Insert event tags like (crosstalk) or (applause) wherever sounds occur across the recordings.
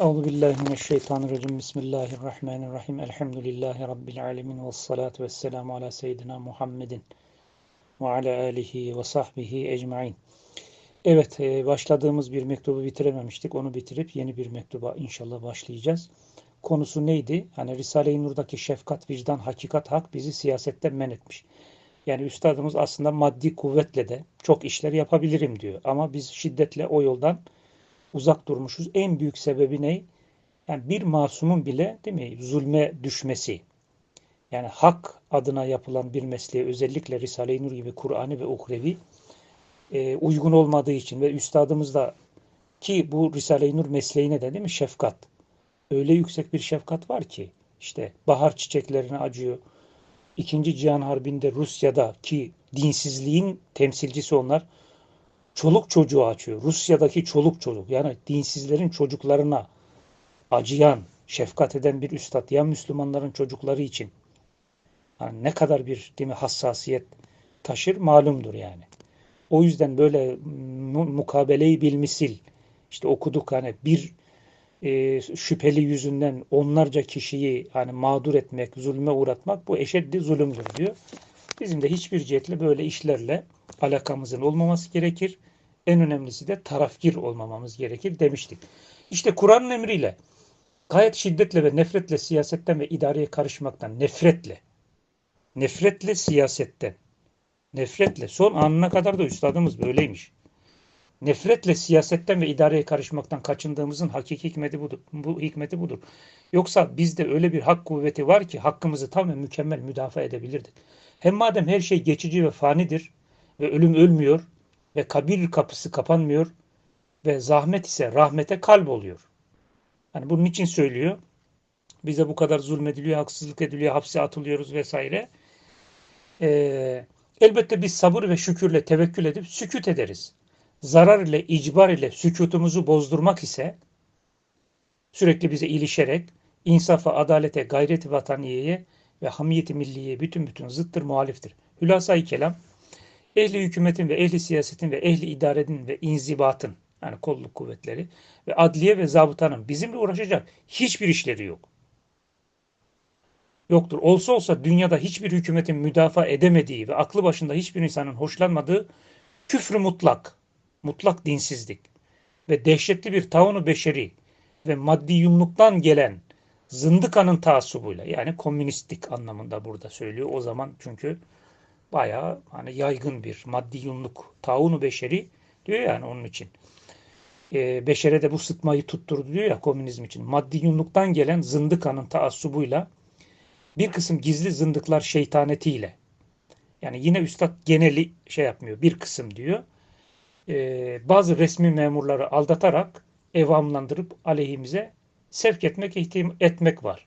Euzu billahi mineşşeytanirracim. Bismillahirrahmanirrahim. Elhamdülillahi rabbil alamin ve salatu vesselamu ala seyyidina Muhammedin ve ala alihi ve sahbihi ecmaîn. Evet, e, başladığımız bir mektubu bitirememiştik. Onu bitirip yeni bir mektuba inşallah başlayacağız. Konusu neydi? Hani Risale-i Nur'daki şefkat, vicdan, hakikat, hak bizi siyasetten men etmiş. Yani üstadımız aslında maddi kuvvetle de çok işler yapabilirim diyor. Ama biz şiddetle o yoldan uzak durmuşuz. En büyük sebebi ne? Yani bir masumun bile değil mi zulme düşmesi. Yani hak adına yapılan bir mesleğe özellikle Risale-i Nur gibi Kur'an'ı ve Ukrevi e, uygun olmadığı için ve üstadımız da ki bu Risale-i Nur mesleğine de değil mi şefkat. Öyle yüksek bir şefkat var ki işte bahar çiçeklerine acıyor. İkinci Cihan Harbi'nde Rusya'da ki dinsizliğin temsilcisi onlar çoluk çocuğu açıyor. Rusya'daki çoluk çocuk yani dinsizlerin çocuklarına acıyan, şefkat eden bir üstad ya Müslümanların çocukları için yani ne kadar bir değil mi, hassasiyet taşır malumdur yani. O yüzden böyle mukabeleyi bilmisil işte okuduk hani bir e, şüpheli yüzünden onlarca kişiyi hani mağdur etmek, zulme uğratmak bu eşeddi zulümdür diyor. Bizim de hiçbir cihetle böyle işlerle alakamızın olmaması gerekir. En önemlisi de tarafgir olmamamız gerekir demiştik. İşte Kur'an'ın emriyle gayet şiddetle ve nefretle siyasetten ve idareye karışmaktan, nefretle, nefretle siyasetten, nefretle son anına kadar da üstadımız böyleymiş. Nefretle siyasetten ve idareye karışmaktan kaçındığımızın hakiki hikmeti budur. Bu hikmeti budur. Yoksa bizde öyle bir hak kuvveti var ki hakkımızı tam ve mükemmel müdafaa edebilirdik. Hem madem her şey geçici ve fanidir ve ölüm ölmüyor ve kabir kapısı kapanmıyor ve zahmet ise rahmete kalp oluyor. Yani bunun için söylüyor. Bize bu kadar zulmediliyor, haksızlık ediliyor, hapse atılıyoruz vesaire. Ee, elbette biz sabır ve şükürle tevekkül edip sükut ederiz. Zarar ile, icbar ile sükutumuzu bozdurmak ise sürekli bize ilişerek insafa, adalete, gayreti vataniyeye ve hamiyeti milliye bütün bütün zıttır, muhaliftir. Hülasa-i kelam ehli hükümetin ve ehli siyasetin ve ehli idarenin ve inzibatın yani kolluk kuvvetleri ve adliye ve zabıtanın bizimle uğraşacak hiçbir işleri yok. Yoktur. Olsa olsa dünyada hiçbir hükümetin müdafaa edemediği ve aklı başında hiçbir insanın hoşlanmadığı küfrü mutlak, mutlak dinsizlik ve dehşetli bir taunu beşeri ve maddi yumluktan gelen zındıkanın taassubuyla yani komünistlik anlamında burada söylüyor. O zaman çünkü bayağı hani yaygın bir maddi yunluk, taunu beşeri diyor yani onun için. E, beşere de bu sıtmayı tutturdu diyor ya komünizm için. Maddi yunluktan gelen zındıkanın taassubuyla bir kısım gizli zındıklar şeytanetiyle yani yine üstad geneli şey yapmıyor bir kısım diyor. E, bazı resmi memurları aldatarak evamlandırıp aleyhimize sevk etmek, ihtim etmek var.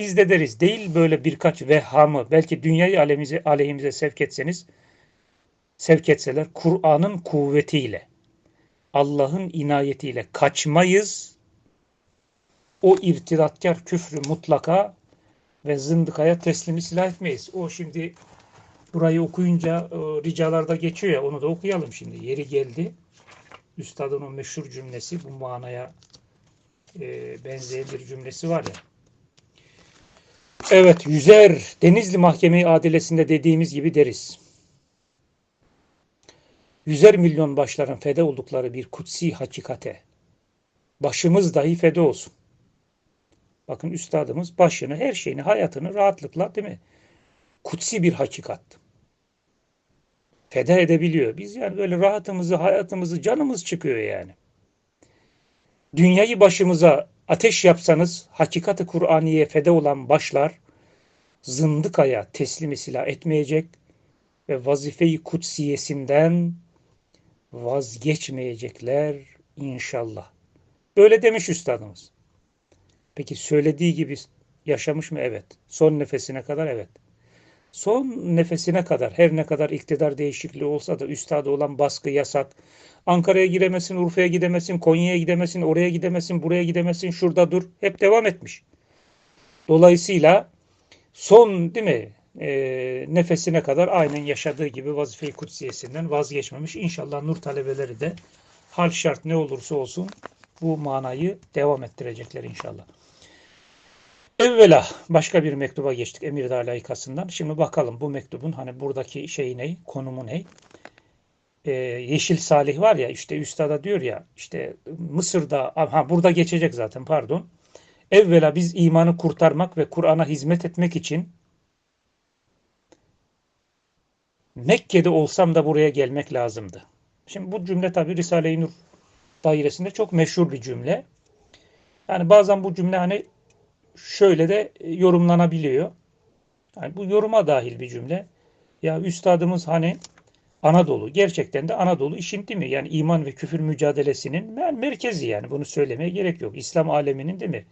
Biz de deriz değil böyle birkaç vehhamı belki dünyayı alemize, aleyhimize sevk etseniz sevk etseler Kur'an'ın kuvvetiyle Allah'ın inayetiyle kaçmayız. O irtidatkar küfrü mutlaka ve zındıkaya teslimi silah etmeyiz. O şimdi burayı okuyunca e, ricalarda geçiyor ya onu da okuyalım şimdi. Yeri geldi. Üstadın o meşhur cümlesi bu manaya e, benzeyen bir cümlesi var ya. Evet yüzer Denizli Mahkeme Adilesi'nde dediğimiz gibi deriz. Yüzer milyon başların feda oldukları bir kutsi hakikate başımız dahi feda olsun. Bakın üstadımız başını, her şeyini, hayatını rahatlıkla değil mi? Kutsi bir hakikat. Feda edebiliyor. Biz yani böyle rahatımızı, hayatımızı, canımız çıkıyor yani. Dünyayı başımıza ateş yapsanız hakikati Kur'aniye feda olan başlar zındıkaya teslimi silah etmeyecek ve vazifeyi kutsiyesinden vazgeçmeyecekler inşallah. Öyle demiş üstadımız. Peki söylediği gibi yaşamış mı? Evet. Son nefesine kadar evet. Son nefesine kadar her ne kadar iktidar değişikliği olsa da üstada olan baskı, yasak, Ankara'ya gidemesin, Urfa'ya gidemesin, Konya'ya gidemesin, oraya gidemesin, buraya gidemesin, şurada dur. Hep devam etmiş. Dolayısıyla son değil mi e, nefesine kadar aynen yaşadığı gibi vazife-i kutsiyesinden vazgeçmemiş. İnşallah nur talebeleri de hal şart ne olursa olsun bu manayı devam ettirecekler inşallah. Evvela başka bir mektuba geçtik Emirdağ layıkasından. Şimdi bakalım bu mektubun hani buradaki şey ne, konumu ne? Ee, Yeşil Salih var ya işte üstada diyor ya işte Mısır'da ha burada geçecek zaten pardon. Evvela biz imanı kurtarmak ve Kur'an'a hizmet etmek için Mekke'de olsam da buraya gelmek lazımdı. Şimdi bu cümle tabi Risale-i Nur dairesinde çok meşhur bir cümle. Yani bazen bu cümle hani şöyle de yorumlanabiliyor. Yani bu yoruma dahil bir cümle. Ya üstadımız hani Anadolu gerçekten de Anadolu işin değil mi? Yani iman ve küfür mücadelesinin merkezi yani bunu söylemeye gerek yok. İslam aleminin değil mi?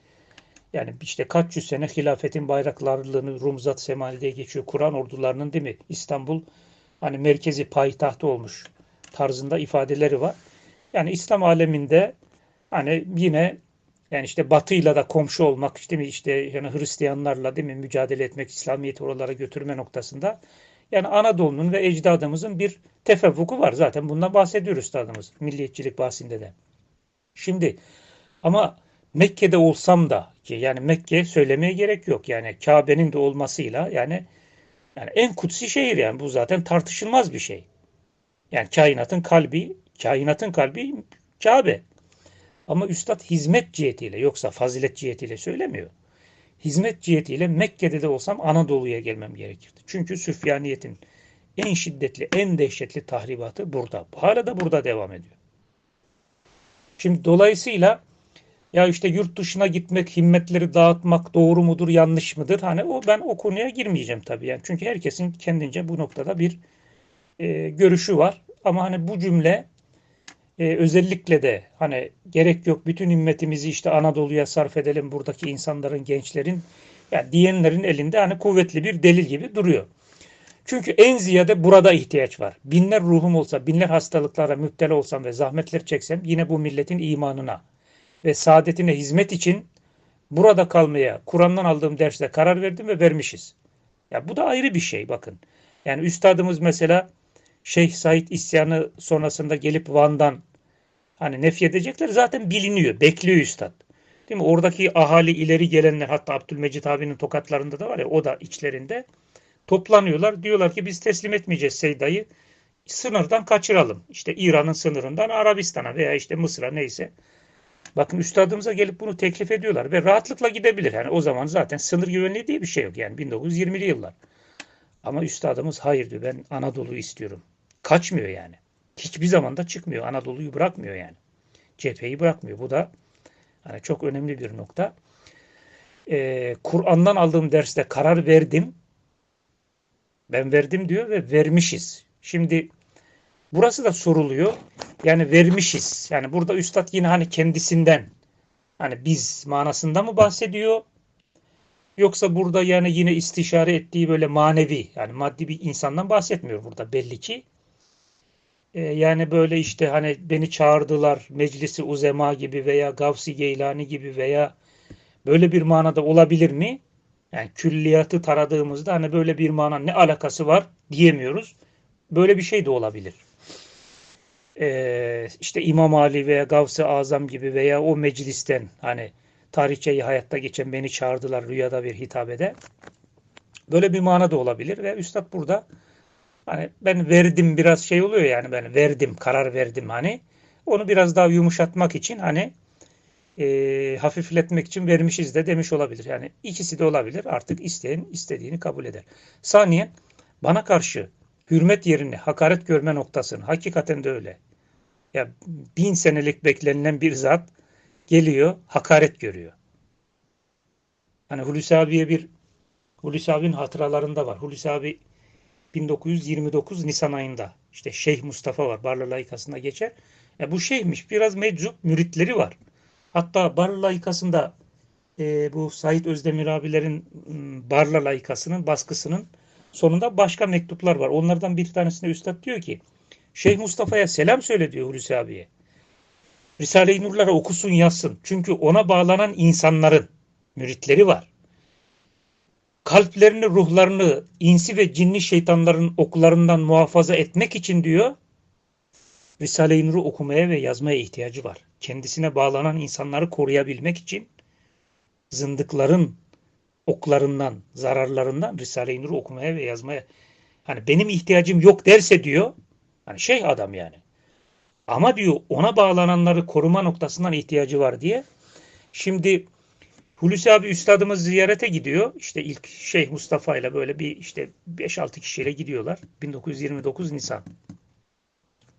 Yani işte kaç yüz sene hilafetin bayraklarlığını Rumzat Semali diye geçiyor. Kur'an ordularının değil mi? İstanbul hani merkezi payitahtı olmuş tarzında ifadeleri var. Yani İslam aleminde hani yine yani işte Batı'yla da komşu olmak işte mi işte yani Hristiyanlarla değil mi mücadele etmek, İslamiyet'i oralara götürme noktasında yani Anadolu'nun ve ecdadımızın bir tefevvuku var. Zaten bundan bahsediyor üstadımız milliyetçilik bahsinde de. Şimdi ama Mekke'de olsam da ki yani Mekke söylemeye gerek yok. Yani Kabe'nin de olmasıyla yani yani en kutsi şehir yani bu zaten tartışılmaz bir şey. Yani kainatın kalbi, kainatın kalbi Kabe. Ama üstad hizmet cihetiyle yoksa fazilet cihetiyle söylemiyor. Hizmet cihetiyle Mekke'de de olsam Anadolu'ya gelmem gerekirdi. Çünkü Süfyaniyet'in en şiddetli, en dehşetli tahribatı burada. Hala da burada devam ediyor. Şimdi dolayısıyla ya işte yurt dışına gitmek, himmetleri dağıtmak doğru mudur, yanlış mıdır? Hani o ben o konuya girmeyeceğim tabii yani. Çünkü herkesin kendince bu noktada bir e, görüşü var. Ama hani bu cümle e, özellikle de hani gerek yok bütün himmetimizi işte Anadolu'ya sarf edelim buradaki insanların, gençlerin yani diyenlerin elinde hani kuvvetli bir delil gibi duruyor. Çünkü en ziyade burada ihtiyaç var. Binler ruhum olsa, binler hastalıklara müptela olsam ve zahmetler çeksem yine bu milletin imanına ve saadetine hizmet için burada kalmaya Kur'an'dan aldığım derste karar verdim ve vermişiz. Ya bu da ayrı bir şey bakın. Yani üstadımız mesela Şeyh Said isyanı sonrasında gelip Van'dan hani nef edecekler zaten biliniyor. Bekliyor üstad. Değil mi? Oradaki ahali ileri gelenler hatta Abdülmecit abinin tokatlarında da var ya o da içlerinde toplanıyorlar. Diyorlar ki biz teslim etmeyeceğiz Seyda'yı. Sınırdan kaçıralım. İşte İran'ın sınırından Arabistan'a veya işte Mısır'a neyse. Bakın üstadımıza gelip bunu teklif ediyorlar ve rahatlıkla gidebilir. Yani o zaman zaten sınır güvenliği diye bir şey yok. Yani 1920'li yıllar. Ama üstadımız hayır diyor ben Anadolu'yu istiyorum. Kaçmıyor yani. Hiçbir zaman da çıkmıyor. Anadolu'yu bırakmıyor yani. Cepheyi bırakmıyor. Bu da hani çok önemli bir nokta. Ee, Kur'an'dan aldığım derste karar verdim. Ben verdim diyor ve vermişiz. Şimdi burası da soruluyor. Yani vermişiz. Yani burada üstad yine hani kendisinden hani biz manasında mı bahsediyor? Yoksa burada yani yine istişare ettiği böyle manevi yani maddi bir insandan bahsetmiyor burada belli ki. Ee, yani böyle işte hani beni çağırdılar meclisi uzema gibi veya Gavsi Geylani gibi veya böyle bir manada olabilir mi? Yani külliyatı taradığımızda hani böyle bir mana ne alakası var diyemiyoruz. Böyle bir şey de olabilir. Ee, işte İmam Ali veya Gavs-ı Azam gibi veya o meclisten hani tarihçeyi hayatta geçen beni çağırdılar rüyada bir hitabede. Böyle bir mana da olabilir ve Üstad burada hani ben verdim biraz şey oluyor yani ben verdim karar verdim hani onu biraz daha yumuşatmak için hani e, hafifletmek için vermişiz de demiş olabilir. Yani ikisi de olabilir artık isteyen istediğini kabul eder. Saniye bana karşı hürmet yerini hakaret görme noktasını hakikaten de öyle. Ya bin senelik beklenilen bir zat geliyor, hakaret görüyor. Hani Hulusi abiye bir Hulusi abinin hatıralarında var. Hulusi abi 1929 Nisan ayında işte Şeyh Mustafa var. Barla layıkasında geçer. E bu şeyhmiş. Biraz meczup müritleri var. Hatta Barla layıkasında e, bu Said Özdemir abilerin Barla layıkasının baskısının sonunda başka mektuplar var. Onlardan bir tanesinde Üstad diyor ki Şeyh Mustafa'ya selam söyle diyor Hulusi abiye. Risale-i Nur'lara okusun yazsın. Çünkü ona bağlanan insanların müritleri var. Kalplerini, ruhlarını insi ve cinli şeytanların okularından muhafaza etmek için diyor. Risale-i Nur'u okumaya ve yazmaya ihtiyacı var. Kendisine bağlanan insanları koruyabilmek için zındıkların oklarından, zararlarından Risale-i Nur'u okumaya ve yazmaya hani benim ihtiyacım yok derse diyor hani şey adam yani ama diyor ona bağlananları koruma noktasından ihtiyacı var diye. Şimdi Hulusi abi üstadımız ziyarete gidiyor. İşte ilk Şeyh Mustafa ile böyle bir işte 5-6 kişiyle gidiyorlar. 1929 Nisan.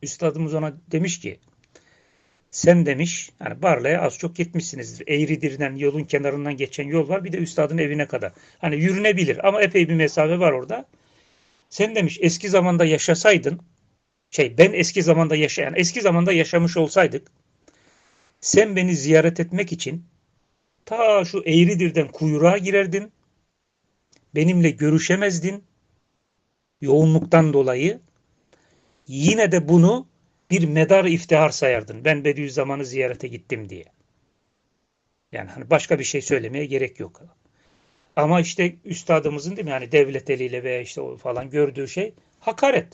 Üstadımız ona demiş ki sen demiş hani Barla'ya az çok gitmişsinizdir. Eğridir'den yolun kenarından geçen yol var. Bir de üstadın evine kadar. Hani yürünebilir ama epey bir mesafe var orada. Sen demiş eski zamanda yaşasaydın şey ben eski zamanda yaşayan eski zamanda yaşamış olsaydık sen beni ziyaret etmek için ta şu Eğridir'den kuyruğa girerdin. Benimle görüşemezdin. Yoğunluktan dolayı. Yine de bunu bir medar iftihar sayardın. Ben Bediüzzaman'ı ziyarete gittim diye. Yani hani başka bir şey söylemeye gerek yok. Ama işte üstadımızın değil mi yani devlet eliyle veya işte o falan gördüğü şey hakaret.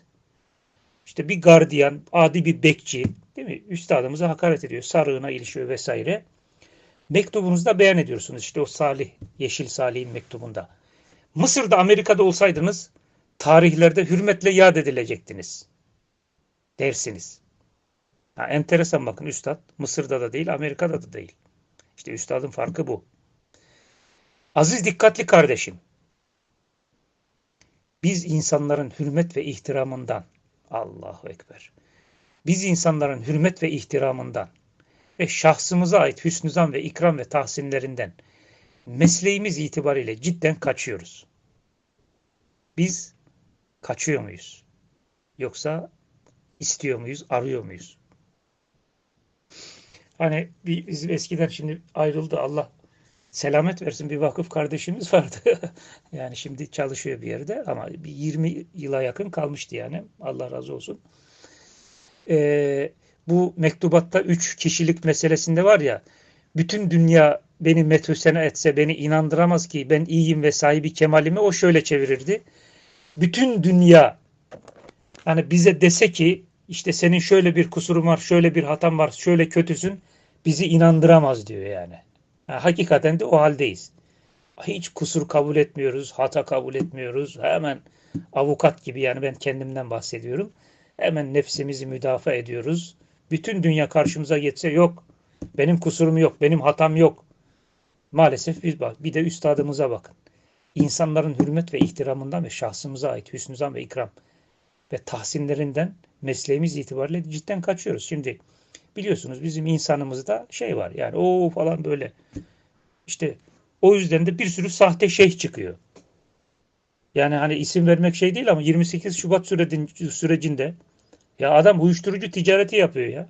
İşte bir gardiyan, adi bir bekçi değil mi? Üstadımıza hakaret ediyor. Sarığına ilişiyor vesaire. Mektubunuzda beyan ediyorsunuz. İşte o Salih, Yeşil Salih'in mektubunda. Mısır'da, Amerika'da olsaydınız tarihlerde hürmetle yad edilecektiniz. Dersiniz. Ha, enteresan bakın üstad. Mısır'da da değil, Amerika'da da değil. İşte üstadın farkı bu. Aziz dikkatli kardeşim. Biz insanların hürmet ve ihtiramından Allahu Ekber. Biz insanların hürmet ve ihtiramından ve şahsımıza ait hüsnüzan ve ikram ve tahsinlerinden mesleğimiz itibariyle cidden kaçıyoruz. Biz kaçıyor muyuz? Yoksa istiyor muyuz, arıyor muyuz? Hani bizim eskiden şimdi ayrıldı Allah selamet versin bir vakıf kardeşimiz vardı. (laughs) yani şimdi çalışıyor bir yerde ama bir 20 yıla yakın kalmıştı yani. Allah razı olsun. Ee, bu mektubatta üç kişilik meselesinde var ya bütün dünya beni metüsene etse beni inandıramaz ki ben iyiyim ve sahibi kemalimi o şöyle çevirirdi. Bütün dünya hani bize dese ki işte senin şöyle bir kusurun var, şöyle bir hatan var, şöyle kötüsün bizi inandıramaz diyor yani. yani hakikaten de o haldeyiz. Hiç kusur kabul etmiyoruz, hata kabul etmiyoruz. Hemen avukat gibi yani ben kendimden bahsediyorum. Hemen nefsimizi müdafaa ediyoruz. Bütün dünya karşımıza geçse yok. Benim kusurum yok, benim hatam yok. Maalesef biz bak bir de üstadımıza bakın. İnsanların hürmet ve ihtiramından ve şahsımıza ait hüsnüzan ve ikram ve tahsinlerinden mesleğimiz itibariyle cidden kaçıyoruz. Şimdi biliyorsunuz bizim insanımızda şey var yani o falan böyle işte o yüzden de bir sürü sahte şeyh çıkıyor. Yani hani isim vermek şey değil ama 28 Şubat sürecinde ya adam uyuşturucu ticareti yapıyor ya.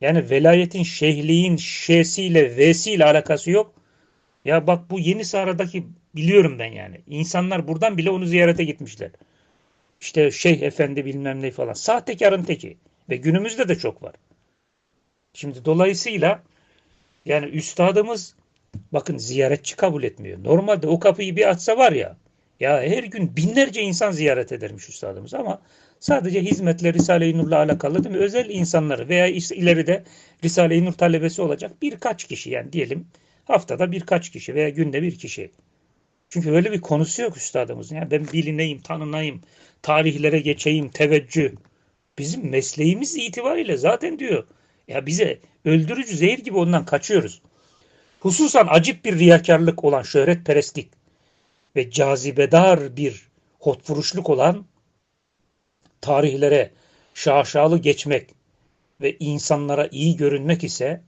Yani velayetin şeyhliğin şesiyle vesiyle alakası yok. Ya bak bu yeni Sara'daki biliyorum ben yani. İnsanlar buradan bile onu ziyarete gitmişler. İşte şeyh efendi bilmem ne falan. Sahtekarın teki. Ve günümüzde de çok var. Şimdi dolayısıyla yani üstadımız bakın ziyaretçi kabul etmiyor. Normalde o kapıyı bir açsa var ya ya her gün binlerce insan ziyaret edermiş üstadımız ama sadece hizmetle Risale-i Nur'la alakalı değil mi? Özel insanları veya işte ileride Risale-i Nur talebesi olacak birkaç kişi yani diyelim haftada birkaç kişi veya günde bir kişi. Çünkü öyle bir konusu yok üstadımızın. Yani ben bilineyim, tanınayım, tarihlere geçeyim, teveccüh. Bizim mesleğimiz itibariyle zaten diyor. Ya bize öldürücü zehir gibi ondan kaçıyoruz. Hususan acip bir riyakarlık olan şöhretperestlik ve cazibedar bir hotvuruşluk olan tarihlere şaşalı geçmek ve insanlara iyi görünmek ise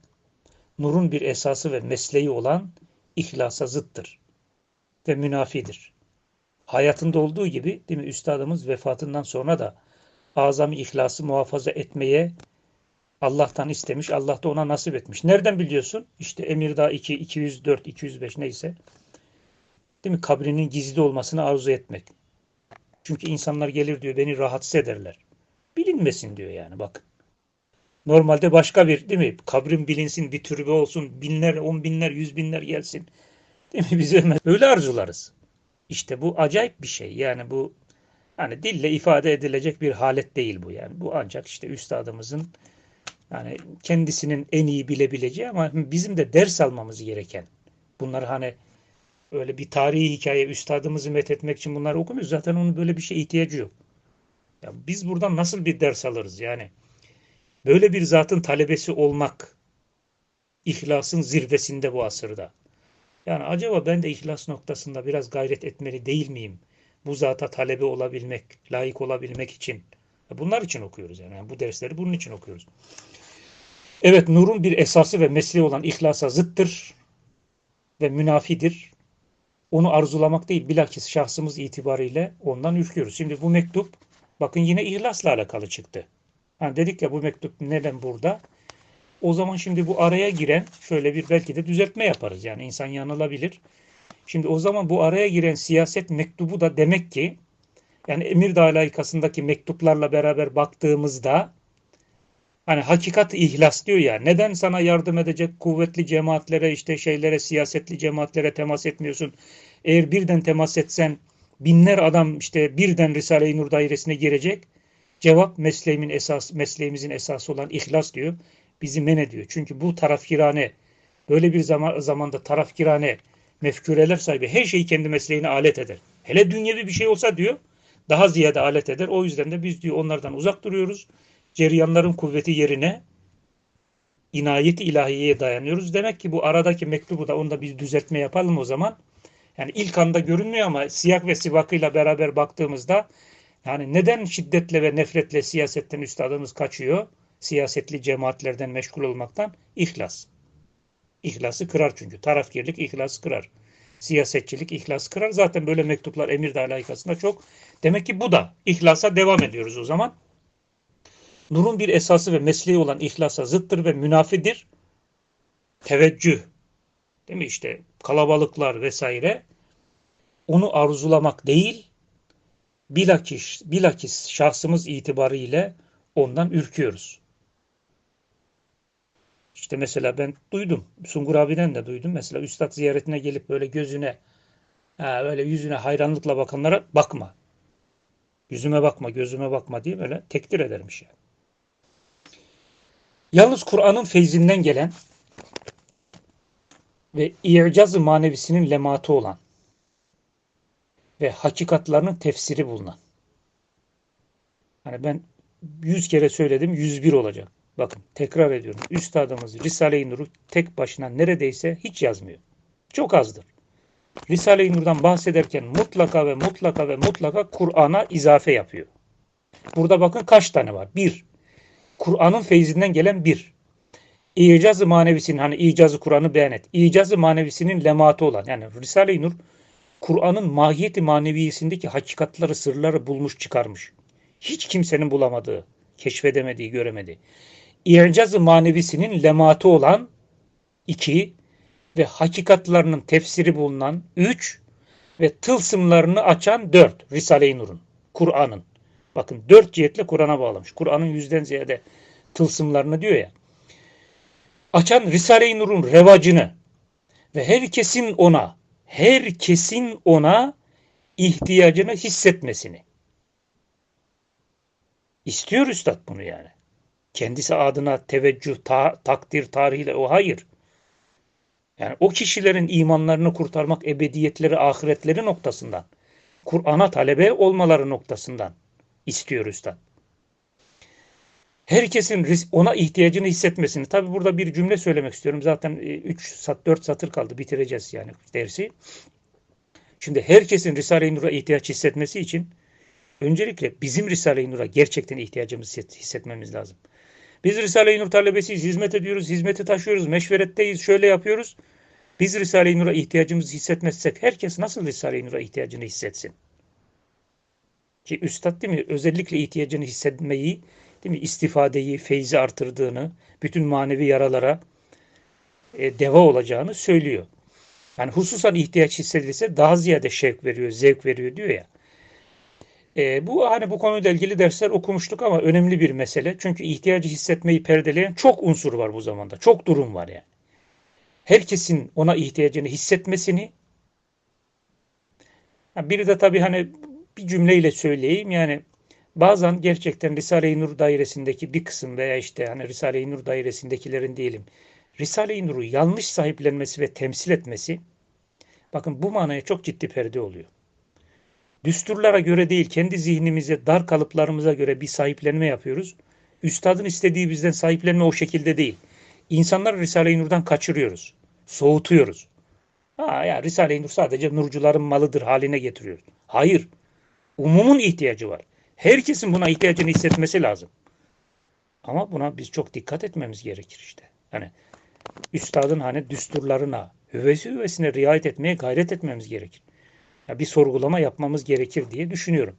nurun bir esası ve mesleği olan ihlasa zıttır ve münafidir. Hayatında olduğu gibi değil mi üstadımız vefatından sonra da azami ihlası muhafaza etmeye Allah'tan istemiş. Allah da ona nasip etmiş. Nereden biliyorsun? İşte Emirdağ 2, 204, 205 neyse. Değil mi? Kabrinin gizli olmasını arzu etmek. Çünkü insanlar gelir diyor beni rahatsız ederler. Bilinmesin diyor yani bak. Normalde başka bir değil mi? Kabrin bilinsin, bir türbe olsun, binler, on binler, yüz binler gelsin. Değil mi? (laughs) Biz öyle arzularız. İşte bu acayip bir şey. Yani bu Hani dille ifade edilecek bir halet değil bu yani. Bu ancak işte üstadımızın yani kendisinin en iyi bilebileceği ama bizim de ders almamız gereken. Bunları hani öyle bir tarihi hikaye üstadımızı methetmek için bunları okumuyoruz. Zaten onun böyle bir şey ihtiyacı yok. Ya biz buradan nasıl bir ders alırız yani? Böyle bir zatın talebesi olmak ihlasın zirvesinde bu asırda. Yani acaba ben de ihlas noktasında biraz gayret etmeli değil miyim? Bu zata talebe olabilmek, layık olabilmek için. Bunlar için okuyoruz yani. yani bu dersleri bunun için okuyoruz. Evet, nurun bir esası ve mesleği olan ihlasa zıttır ve münafidir. Onu arzulamak değil, bilakis şahsımız itibariyle ondan ürküyoruz. Şimdi bu mektup, bakın yine ihlasla alakalı çıktı. Hani dedik ya bu mektup neden burada? O zaman şimdi bu araya giren şöyle bir belki de düzeltme yaparız. Yani insan yanılabilir. Şimdi o zaman bu araya giren siyaset mektubu da demek ki yani Emirdağ layıkasındaki mektuplarla beraber baktığımızda hani hakikat ihlas diyor ya neden sana yardım edecek kuvvetli cemaatlere işte şeylere siyasetli cemaatlere temas etmiyorsun? Eğer birden temas etsen binler adam işte birden Risale-i Nur dairesine girecek. Cevap mesleğimin esas mesleğimizin esası olan ihlas diyor. Bizi men ediyor. Çünkü bu tarafkirane böyle bir zaman, zamanda tarafkirane mefkureler sahibi her şeyi kendi mesleğine alet eder. Hele dünyevi bir şey olsa diyor daha ziyade alet eder. O yüzden de biz diyor onlardan uzak duruyoruz. Ceryanların kuvveti yerine inayeti ilahiyeye dayanıyoruz. Demek ki bu aradaki mektubu da onda bir düzeltme yapalım o zaman. Yani ilk anda görünmüyor ama siyak ve sivakıyla beraber baktığımızda yani neden şiddetle ve nefretle siyasetten üstadımız kaçıyor? Siyasetli cemaatlerden meşgul olmaktan ihlas. İhlası kırar çünkü. Tarafkirlik ihlası kırar. Siyasetçilik ihlası kırar. Zaten böyle mektuplar Emirdağ layıkasında çok. Demek ki bu da ihlasa devam ediyoruz o zaman. Nurun bir esası ve mesleği olan ihlasa zıttır ve münafidir. Teveccüh. Değil mi işte kalabalıklar vesaire. Onu arzulamak değil, bilakis, bilakis şahsımız itibariyle ondan ürküyoruz. İşte mesela ben duydum. Sungur abiden de duydum. Mesela üstad ziyaretine gelip böyle gözüne böyle yüzüne hayranlıkla bakanlara bakma. Yüzüme bakma, gözüme bakma diye böyle tekdir edermiş yani. Yalnız Kur'an'ın feyzinden gelen ve i'caz-ı manevisinin lematı olan ve hakikatlarının tefsiri bulunan. Hani ben yüz kere söyledim, yüz bir olacak. Bakın tekrar ediyorum. Üstadımız Risale-i Nur'u tek başına neredeyse hiç yazmıyor. Çok azdır. Risale-i Nur'dan bahsederken mutlaka ve mutlaka ve mutlaka Kur'an'a izafe yapıyor. Burada bakın kaç tane var? Bir. Kur'an'ın feyzinden gelen bir. İcaz-ı manevisinin hani icazı Kur'an'ı beyan et. İcaz-ı manevisinin lematı olan yani Risale-i Nur Kur'an'ın mahiyeti maneviyesindeki hakikatları, sırları bulmuş çıkarmış. Hiç kimsenin bulamadığı, keşfedemediği, göremediği. İcaz-ı manevisinin lematı olan iki ve hakikatlarının tefsiri bulunan üç ve tılsımlarını açan dört Risale-i Nur'un, Kur'an'ın. Bakın dört cihetle Kur'an'a bağlamış. Kur'an'ın yüzden ziyade tılsımlarını diyor ya. Açan Risale-i Nur'un revacını ve herkesin ona, herkesin ona ihtiyacını hissetmesini. İstiyor Üstad bunu yani. Kendisi adına teveccüh, ta, takdir, tarihiyle o hayır. Yani o kişilerin imanlarını kurtarmak ebediyetleri, ahiretleri noktasından, Kur'an'a talebe olmaları noktasından istiyor Üstad. Herkesin ona ihtiyacını hissetmesini. Tabi burada bir cümle söylemek istiyorum. Zaten 3 e, sat 4 satır kaldı. Bitireceğiz yani dersi. Şimdi herkesin Risale-i Nur'a ihtiyaç hissetmesi için öncelikle bizim Risale-i Nur'a gerçekten ihtiyacımızı hissetmemiz lazım. Biz Risale-i Nur talebesiyiz, hizmet ediyoruz, hizmeti taşıyoruz, meşveretteyiz, şöyle yapıyoruz. Biz Risale-i Nur'a ihtiyacımızı hissetmezsek herkes nasıl Risale-i Nur'a ihtiyacını hissetsin? Ki üstad değil mi özellikle ihtiyacını hissetmeyi, değil mi istifadeyi, feyzi artırdığını, bütün manevi yaralara e, deva olacağını söylüyor. Yani hususan ihtiyaç hissedilirse daha ziyade şevk veriyor, zevk veriyor diyor ya. E, bu hani bu konuyla ilgili dersler okumuştuk ama önemli bir mesele. Çünkü ihtiyacı hissetmeyi perdeleyen çok unsur var bu zamanda. Çok durum var yani. Herkesin ona ihtiyacını hissetmesini biri de tabii hani bir cümleyle söyleyeyim. Yani bazen gerçekten Risale-i Nur dairesindeki bir kısım veya işte hani Risale-i Nur dairesindekilerin diyelim Risale-i Nur'u yanlış sahiplenmesi ve temsil etmesi bakın bu manaya çok ciddi perde oluyor. Düsturlara göre değil, kendi zihnimize, dar kalıplarımıza göre bir sahiplenme yapıyoruz. Üstadın istediği bizden sahiplenme o şekilde değil. İnsanlar Risale-i Nur'dan kaçırıyoruz. Soğutuyoruz. Ha ya Risale-i Nur sadece nurcuların malıdır haline getiriyoruz. Hayır. Umumun ihtiyacı var. Herkesin buna ihtiyacını hissetmesi lazım. Ama buna biz çok dikkat etmemiz gerekir işte. Yani üstadın hani düsturlarına, hüvesi hüvesine riayet etmeye gayret etmemiz gerekir. Ya bir sorgulama yapmamız gerekir diye düşünüyorum.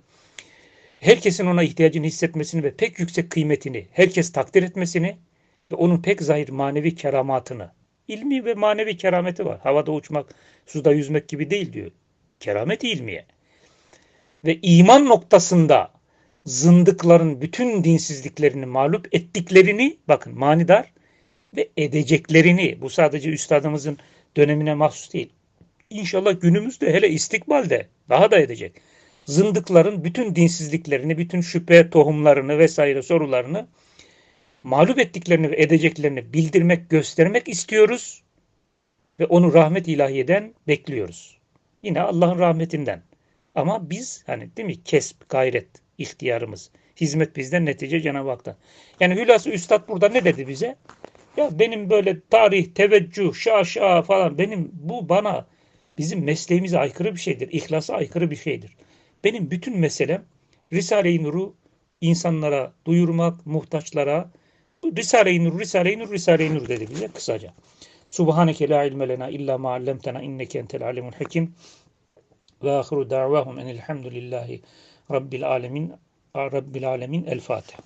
Herkesin ona ihtiyacını hissetmesini ve pek yüksek kıymetini, herkes takdir etmesini ve onun pek zahir manevi keramatını, ilmi ve manevi kerameti var. Havada uçmak, suda yüzmek gibi değil diyor. Keramet ilmiye. Ve iman noktasında zındıkların bütün dinsizliklerini mağlup ettiklerini, bakın manidar, ve edeceklerini, bu sadece üstadımızın dönemine mahsus değil. İnşallah günümüzde hele istikbalde daha da edecek. Zındıkların bütün dinsizliklerini, bütün şüphe tohumlarını vesaire sorularını mağlup ettiklerini ve edeceklerini bildirmek, göstermek istiyoruz ve onu rahmet ilahiyeden bekliyoruz. Yine Allah'ın rahmetinden. Ama biz hani değil mi kesp, gayret, ihtiyarımız, hizmet bizden, netice Cenab-ı Hak'tan. Yani hülası üstad burada ne dedi bize? Ya benim böyle tarih, teveccüh, şaşa falan benim bu bana bizim mesleğimize aykırı bir şeydir. İhlasa aykırı bir şeydir. Benim bütün meselem Risale-i Nur'u insanlara duyurmak, muhtaçlara Risale-i Nur, Risale-i Nur, Risale-i Nur dedi bize kısaca. Subhaneke la ilme lena illa ma allamtena inneke entel alimul hakim. وآخر دعواهم أن الحمد لله رب العالمين رب العالمين الفاتحة